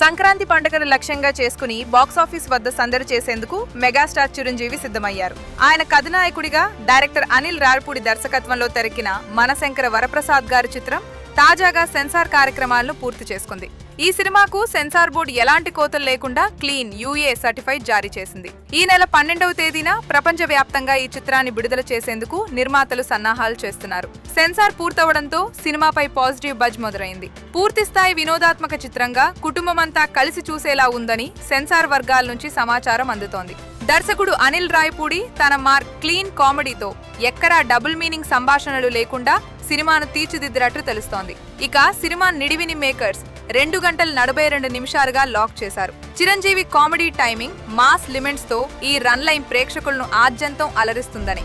సంక్రాంతి పండుగను లక్ష్యంగా చేసుకుని బాక్సాఫీస్ వద్ద సందడి చేసేందుకు మెగాస్టార్ చిరంజీవి సిద్ధమయ్యారు. ఆయన కథనాయకుడిగా డైరెక్టర్ అనిల్ రార్పూడి దర్శకత్వంలో తెరకిన మనశంకర వరప్రసాద్ గారి చిత్రం తాజాగా సెన్సార్ కార్యక్రమాలను పూర్తి చేసుకుంది. ఈ సినిమాకు సెన్సార్ బోర్డు ఎలాంటి కోతలు లేకుండా క్లీన్ యూఏ సర్టిఫైడ్ జారీ చేసింది. ఈ నెల పన్నెండవ తేదీన ప్రపంచవ్యాప్తంగా ఈ చిత్రాన్ని విడుదల చేసేందుకు నిర్మాతలు సన్నాహాలు చేస్తున్నారు. సెన్సార్ పూర్తవడంతో సినిమాపై పాజిటివ్ బజ్ మొదలైంది. పూర్తిస్థాయి వినోదాత్మక చిత్రంగా కుటుంబమంతా కలిసి చూసేలా ఉందని సెన్సార్ వర్గాల నుంచి సమాచారం అందుతోంది. దర్శకుడు అనిల్ రాయపూడి తన మార్క్ క్లీన్ కామెడీతో ఎక్కడా డబుల్ మీనింగ్ సంభాషణలు లేకుండా సినిమాను తీర్చిదిద్దినట్టు తెలుస్తోంది. ఇక సినిమా నిడివిని మేకర్స్ రెండు గంటల నలభై రెండు నిమిషాలుగా లాక్ చేశారు. చిరంజీవి కామెడీ టైమింగ్ మాస్ లిమెంట్స్తో ఈ రన్ లైన్ ప్రేక్షకులను ఆద్యంతం అలరిస్తుందని.